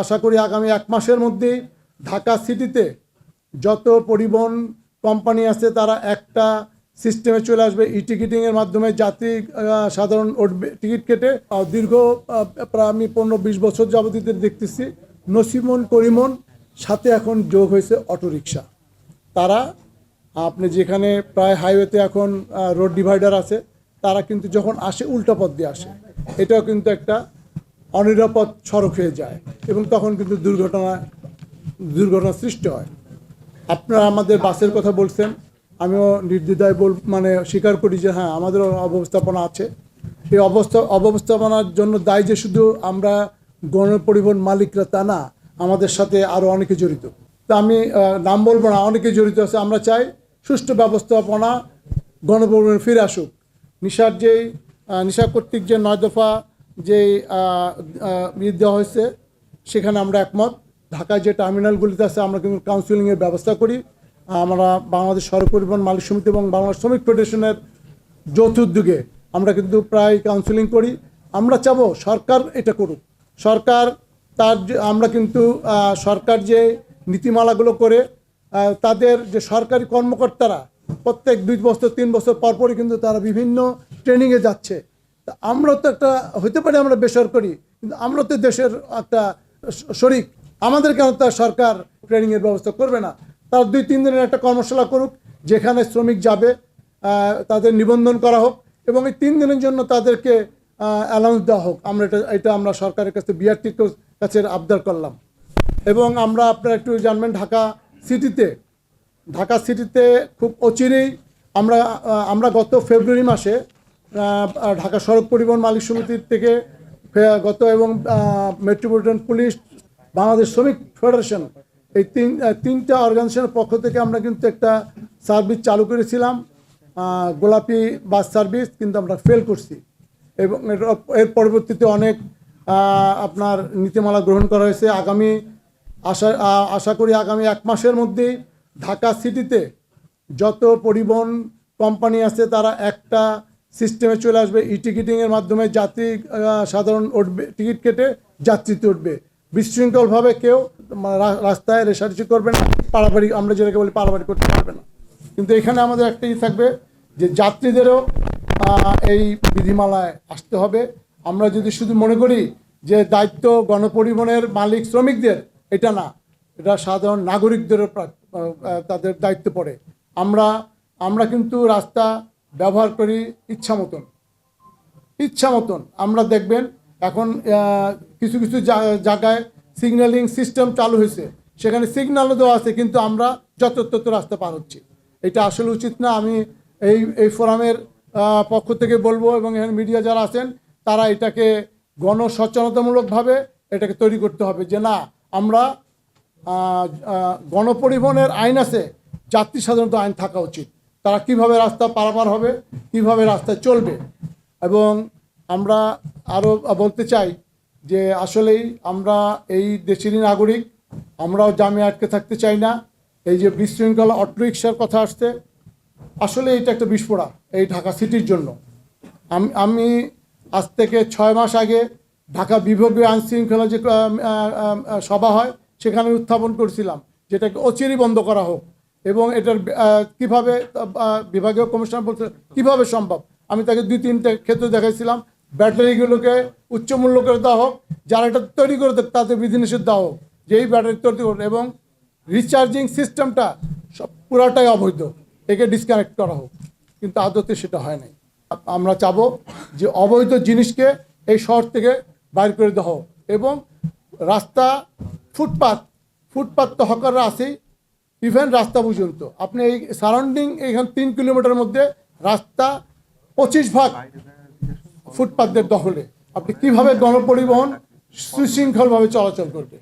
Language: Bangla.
আশা করি আগামী এক মাসের মধ্যেই ঢাকা সিটিতে যত পরিবহন কোম্পানি আছে, তারা একটা সিস্টেমে চলে আসবে। ই টিকিটিংয়ের মাধ্যমে যাত্রী সাধারণ টিকিট কেটে দীর্ঘ প্রায় আমি পনেরো বিশ বছর যাবতীয় দেখতেছি। নসিমন, করিমন, সাথে এখন যোগ হয়েছে অটোরিকশা। তারা, আপনি যেখানে প্রায় হাইওয়েতে এখন রোড ডিভাইডার আছে, তারা কিন্তু যখন আসে, উল্টা পথ দিয়ে আসে। এটাও কিন্তু একটা অনিরাপদ সড়ক হয়ে যায় এবং তখন কিন্তু দুর্ঘটনা দুর্ঘটনা সৃষ্টি হয়। আপনারা আমাদের বাসের কথা বলছেন, আমিও নির্দ্বিধায় বল মানে স্বীকার করি যে হ্যাঁ আমাদের অব্যবস্থাপনা আছে। এই অবস্থা অব্যবস্থাপনার জন্য দায়ী যে শুধু আমরা গণপরিবহন মালিকরা তা না, আমাদের সাথে আরও অনেকে জড়িত। তা আমি নাম বলব না, অনেকে জড়িত আছে। আমরা চাই সুষ্ঠু ব্যবস্থাপনা, গণপরিবহন ফিরে আসুক। নিশার যেই নিশা কর্তৃক যে নয় দফা আহ, ইয়ে দেওয়া হয়েছে সেখানে আমরা একমত। ঢাকায় যে টার্মিনালগুলিতে আছে আমরা কিন্তু কাউন্সিলিংয়ের ব্যবস্থা করি। আমরা বাংলাদেশ সড়ক পরিবহন মালিক সমিতি এবং বাংলাদেশ শ্রমিক ফেডারেশনের যৌথ উদ্যোগে আমরা কিন্তু প্রায় কাউন্সিলিং করি। আমরা চাবো সরকার এটা করুক। সরকার তার যে- আমরা কিন্তু সরকার যে নীতিমালাগুলো করে তাদের যে সরকারি কর্মকর্তারা প্রত্যেক দুই বছর, তিন বছর পরপরই কিন্তু তারা বিভিন্ন ট্রেনিংয়ে যাচ্ছে। তা আমরা তো একটা হতে পারে আমরা বেসরকারি, কিন্তু আমরা তো দেশের একটা শরিক। আমাদের কেন তার সরকার ট্রেনিংয়ের ব্যবস্থা করবে না? তার দুই, তিন দিনের একটা কর্মশালা করুক, যেখানে শ্রমিক যাবে তাদের নিবন্ধন করা হোক, এবং এই তিন দিনের জন্য তাদেরকে অ্যালাউন্স দেওয়া হোক। আমরা এটা এটা আমরা সরকারের কাছে বিআরটির কাছে আবদার করলাম। এবং আমরা আপনারা একটু জানবেন, ঢাকা সিটিতে ঢাকা সিটিতে খুব অচিরেই আমরা আমরা গত ফেব্রুয়ারি মাসে ঢাকা সড়ক পরিবহন মালিক সমিতির থেকে গত এবং মেট্রোপলিটন পুলিশ, বাংলাদেশ শ্রমিক ফেডারেশন, এই তিন তিনটা অর্গানাইজেশনের পক্ষ থেকে আমরা কিন্তু একটা সার্ভিস চালু করেছিলাম গোলাপি বাস সার্ভিস, কিন্তু আমরা ফেল করছি। এবং এর- পরবর্তীতে অনেক আপনার নীতিমালা গ্রহণ করা হয়েছে। আগামী আশা আশা করি আগামী এক মাসের মধ্যেই ঢাকা সিটিতে যত পরিবহন কোম্পানি আছে তারা একটা সিস্টেমে চলে আসবে। ই টিকিটিংয়ের মাধ্যমে যাত্রী সাধারণ উঠবে টিকিট কেটে যাত্রীতে উঠবে। বিশৃঙ্খলভাবে কেউ রাস্তায় রেশারেশি করবে না পাড়াপাড়ি আমরা যেটাকে বলি পাড়াপাড়ি করতে পারবে না। কিন্তু এখানে আমাদের একটাই থাকবে যে যাত্রীদেরও এই বিধিমালায় আসতে হবে। আমরা যদি শুধু মনে করি যে দায়িত্ব গণপরিবহনের মালিক শ্রমিকদের এটা না। এটা সাধারণ নাগরিকদেরও প্রা- আহ, তাদের দায়িত্ব পড়ে। আমরা আমরা কিন্তু রাস্তা ব্যবহার করি ইচ্ছা মতন। ইচ্ছা মতন। আমরা দেখবেন এখন কিছু কিছু জায়গায় সিগন্যালিং সিস্টেম চালু হয়েছে। সেখানে সিগন্যালও দেওয়া আছে, কিন্তু আমরা যত তত রাস্তা পার হচ্ছি। এটা আসলে উচিত না। আমি এই এই ফোরামের পক্ষ থেকে বলব এবং এখানে মিডিয়া যারা আছেন, তারা এটাকে গণসচেতনতামূলকভাবে এটাকে তৈরি করতে হবে যে না, আমরা গণপরিবহনের আইন আছে যাত্রী সাধারণত আইন থাকা উচিত। তারা কীভাবে রাস্তা পারাপার হবে, কীভাবে রাস্তায় চলবে? এবং আমরা আরও বলতে চাই যে আসলেই আমরা এই দেশেরই নাগরিক, আমরাও জামে আটকে থাকতে চাই না। এই যে বিশৃঙ্খলা অটোরিক্সার কথা আসছে, আসলে এটা একটা বিস্ফোরা এই ঢাকা সিটির জন্য। আমি আমি আজ থেকে ছয় মাস আগে ঢাকা বিভাগীয় আইন শৃঙ্খলা যে সভা হয় সেখানে উত্থাপন করেছিলাম, যেটাকে অচিরই বন্ধ করা হোক এবং এটার কীভাবে বিভাগীয় কমিশনার বলছে, কীভাবে সম্ভব? আমি তাকে দুই তিনটে ক্ষেত্রে দেখাইছিলাম, ব্যাটারিগুলোকে উচ্চ মূল্য করে দেওয়া হোক, যারা এটা তৈরি করে দেয় তাদের বিধিনিষেধ দেওয়া হোক, যেই ব্যাটারি তৈরি করে এবং রিচার্জিং সিস্টেমটা সব পুরাটাই অবৈধ, একে ডিসকানেক্ট করা হোক। কিন্তু আদতে সেটা হয় নাই। আমরা চাবো যে অবৈধ জিনিসকে এই শহর থেকে বাইর করে দেওয়া হোক এবং রাস্তা ফুটপাত ফুটপাত তো হকাররা আছেই ইভেন রাস্তা পর্যন্ত। আপনি এই সারাউন্ডিং এইখান তিন কিলোমিটার মধ্যে রাস্তা পঁচিশ ভাগ ফুটপাতদের দখলে। আপনি কীভাবে গণপরিবহন সুশৃঙ্খলভাবে চলাচল করবে